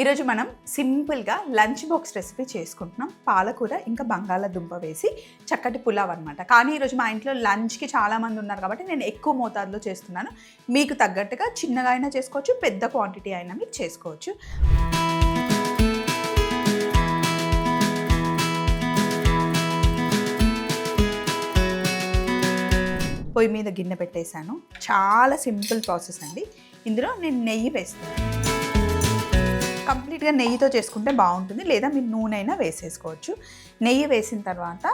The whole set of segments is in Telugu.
ఈరోజు మనం సింపుల్గా లంచ్ బాక్స్ రెసిపీ చేసుకుంటున్నాం. పాలకూర ఇంకా బంగాళాదుంప వేసి చక్కటి పులావ్ అనమాట కానీ ఈరోజు మా ఇంట్లో లంచ్కి చాలామంది ఉన్నారు కాబట్టి నేను ఎక్కువ మోతాదులో చేస్తున్నాను. మీకు తగ్గట్టుగా చిన్నగా అయినా చేసుకోవచ్చు పెద్ద క్వాంటిటీ అయినా మీరు చేసుకోవచ్చు. పొయ్యి మీద గిన్నె పెట్టేశాను. చాలా సింపుల్ ప్రాసెస్ అండి. ఇందులో నేను నెయ్యి వేస్తాను కంప్లీట్గా నెయ్యితో చేసుకుంటే బాగుంటుంది. లేదా మీరు నూనె అయినా వేసేసుకోవచ్చు. నెయ్యి వేసిన తర్వాత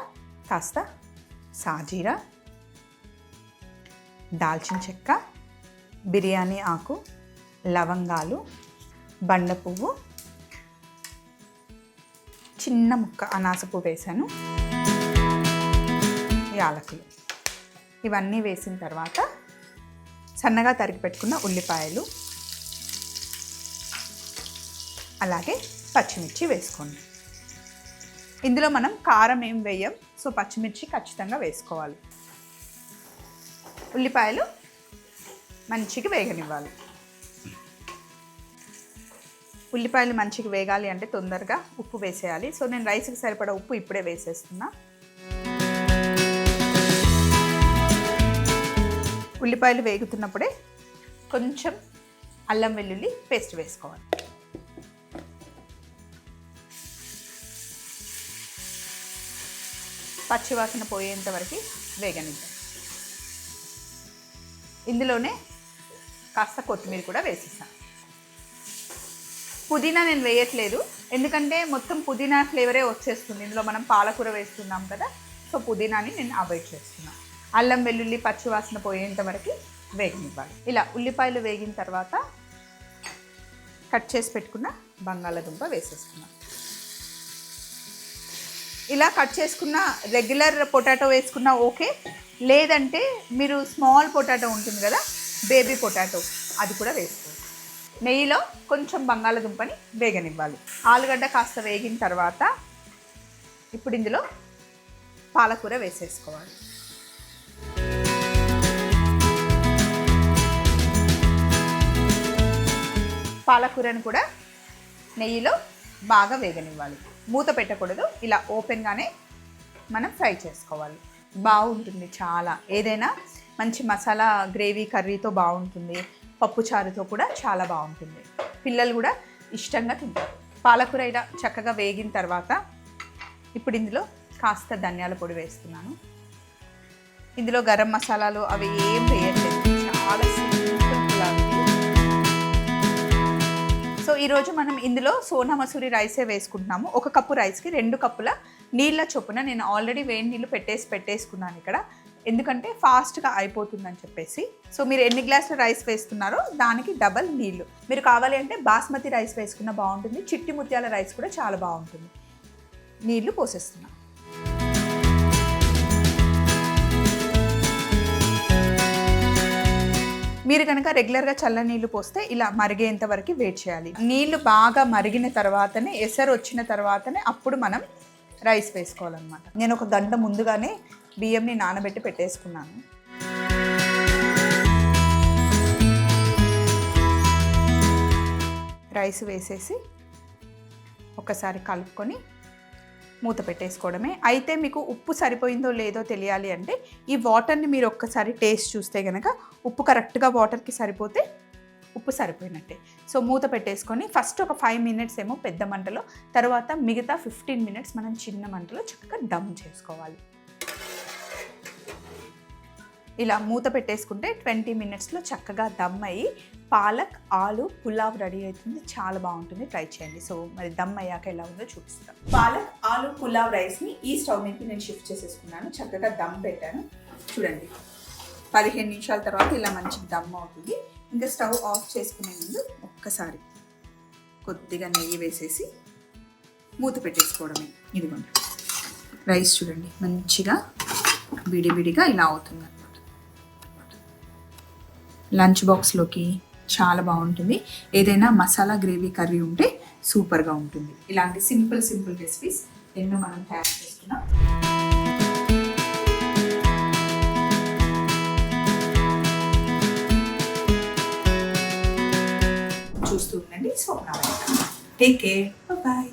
కాస్త సాజీరా దాల్చిన చెక్క బిర్యానీ ఆకు లవంగాలు బండ పువ్వు చిన్న ముక్క అనాస పువ్వు వేసాను. యాలకులు. ఇవన్నీ వేసిన తర్వాత సన్నగా తరిగి పెట్టుకున్న ఉల్లిపాయలు అలాగే పచ్చిమిర్చి వేసుకోండి. ఇందులో మనం కారం ఏం వేయం సో పచ్చిమిర్చి ఖచ్చితంగా వేసుకోవాలి. ఉల్లిపాయలు మంచిగా వేగనివ్వాలి. ఉల్లిపాయలు మంచిగా వేగాలి అంటే తొందరగా ఉప్పు వేసేయాలి. సో నేను రైస్కి సరిపడా ఉప్పు ఇప్పుడే వేసేస్తున్నా. ఉల్లిపాయలు వేగుతున్నప్పుడే కొంచెం అల్లం వెల్లుల్లి పేస్ట్ వేసుకోవాలి. పచ్చివాసన పోయేంత వరకు వేగనిద్దాం. ఇందులోనే కాస్త కొత్తిమీర కూడా వేసేసాను పుదీనా నేను వేయట్లేదు. ఎందుకంటే మొత్తం పుదీనా ఫ్లేవరే వచ్చేస్తుంది. ఇందులో మనం పాలకూర వేస్తున్నాం కదా సో పుదీనాని నేను అవాయిడ్ చేస్తున్నాను. అల్లం వెల్లుల్లి పచ్చివాసన పోయేంత వరకు వేగనివ్వాలి. ఇలా ఉల్లిపాయలు వేగిన తర్వాత కట్ చేసి పెట్టుకున్న బంగాళాదుంప వేసేసుకున్నాను ఇలా కట్ చేసుకున్న రెగ్యులర్ పొటాటో వేసుకున్నా ఓకే. లేదంటే మీరు స్మాల్ పొటాటో ఉంటుంది కదా బేబీ పొటాటో అది కూడా వేసుకోండి. నెయ్యిలో కొంచెం బంగాళదుంపని వేగనివ్వాలి. ఆలుగడ్డ కాస్త వేగిన తర్వాత ఇప్పుడు ఇందులో పాలకూర వేసేసుకోవాలి. పాలకూరను కూడా నెయ్యిలో బాగా వేగనివ్వాలి. మూత పెట్టకూడదు. ఇలా ఓపెన్గానే మనం ఫ్రై చేసుకోవాలి. బాగుంటుంది చాలా. ఏదైనా మంచి మసాలా గ్రేవీ కర్రీతో బాగుంటుంది. పప్పు చారుతో కూడా చాలా బాగుంటుంది. పిల్లలు కూడా ఇష్టంగా తింటారు. పాలకూర ఇలా చక్కగా వేగిన తర్వాత ఇప్పుడు ఇందులో కాస్త ధనియాల పొడి వేస్తున్నాను. ఇందులో గరం మసాలాలు అవి ఏం వేయట్లేదు. చాలా ఈరోజు మనం ఇందులో సోనా మసూరి రైసే వేసుకుంటున్నాము. ఒక కప్పు రైస్కి రెండు కప్పుల నీళ్ళ చొప్పున నేను ఆల్రెడీ వేడి నీళ్ళు పెట్టేసి పెట్టేసుకున్నాను ఇక్కడ. ఎందుకంటే ఫాస్ట్గా అయిపోతుందని చెప్పేసి. సో మీరు ఎన్ని గ్లాసుల రైస్ వేస్తున్నారో దానికి డబల్ నీళ్ళు. మీరు కావాలి అంటే బాస్మతి రైస్ వేసుకున్న బాగుంటుంది. చిట్టి ముత్యాల రైస్ కూడా చాలా బాగుంటుంది. నీళ్ళు పోసేస్తున్నాను మీరు కనుక రెగ్యులర్గా చల్ల నీళ్ళు పోస్తే ఇలా మరిగేంత వరకు వెయిట్ చేయాలి. నీళ్ళు బాగా మరిగిన తర్వాతనే ఎసరు వచ్చిన తర్వాతనే అప్పుడు మనం రైస్ వేసుకోవాలన్నమాట. నేను ఒక గంట ముందుగానే బియ్యంని నానబెట్టి పెట్టేసుకున్నాను. రైస్ వేసేసి ఒకసారి కలుపుకొని మూత పెట్టేసుకోవడమే. అయితే మీకు ఉప్పు సరిపోయిందో లేదో తెలియాలి అంటే ఈ వాటర్ని మీరు ఒక్కసారి టేస్ట్ చూస్తే కనుక ఉప్పు కరెక్ట్గా వాటర్కి సరిపోతే ఉప్పు సరిపోయినట్టే. సో మూత పెట్టేసుకొని ఫస్ట్ ఒక ఫైవ్ మినిట్స్ ఏమో పెద్ద మంటలో తర్వాత మిగతా ఫిఫ్టీన్ మినిట్స్ మనం చిన్న మంటలో చక్కగా డమ్ చేసుకోవాలి. ఇలా మూత పెట్టేసుకుంటే ట్వంటీ మినిట్స్లో చక్కగా దమ్ అయ్యి పాలక్ ఆలు పులావ్ రెడీ అవుతుంది. చాలా బాగుంటుంది. ట్రై చేయండి. సో మరి దమ్ అయ్యాక ఎలా ఉందో చూపిస్తాం. పాలక్ ఆలు పులావ్ రైస్ని ఈ స్టవ్ మీదకి నేను షిఫ్ట్ చేసేసుకున్నాను. చక్కగా దమ్ పెట్టాను. చూడండి. పదిహేను నిమిషాల తర్వాత ఇలా మంచి దమ్ అవుతుంది. ఇంకా స్టవ్ ఆఫ్ చేసుకునే ముందు ఒక్కసారి కొద్దిగా నెయ్యి వేసేసి మూత పెట్టేసుకోవడమే. ఇదిగోండి. రైస్ చూడండి. మంచిగా విడివిడిగా ఇలా అవుతుంది. లంచ్ బాక్స్లోకి చాలా బాగుంటుంది. ఏదైనా మసాలా గ్రేవీ కర్రీ ఉంటే సూపర్గా ఉంటుంది. ఇలాంటి సింపుల్ సింపుల్ రెసిపీస్ ఎన్నో మనం తయారు చేసుకున్నాం. చూస్తూ ఉండండి. స్వప్న టేక్ కేర్ బాయ్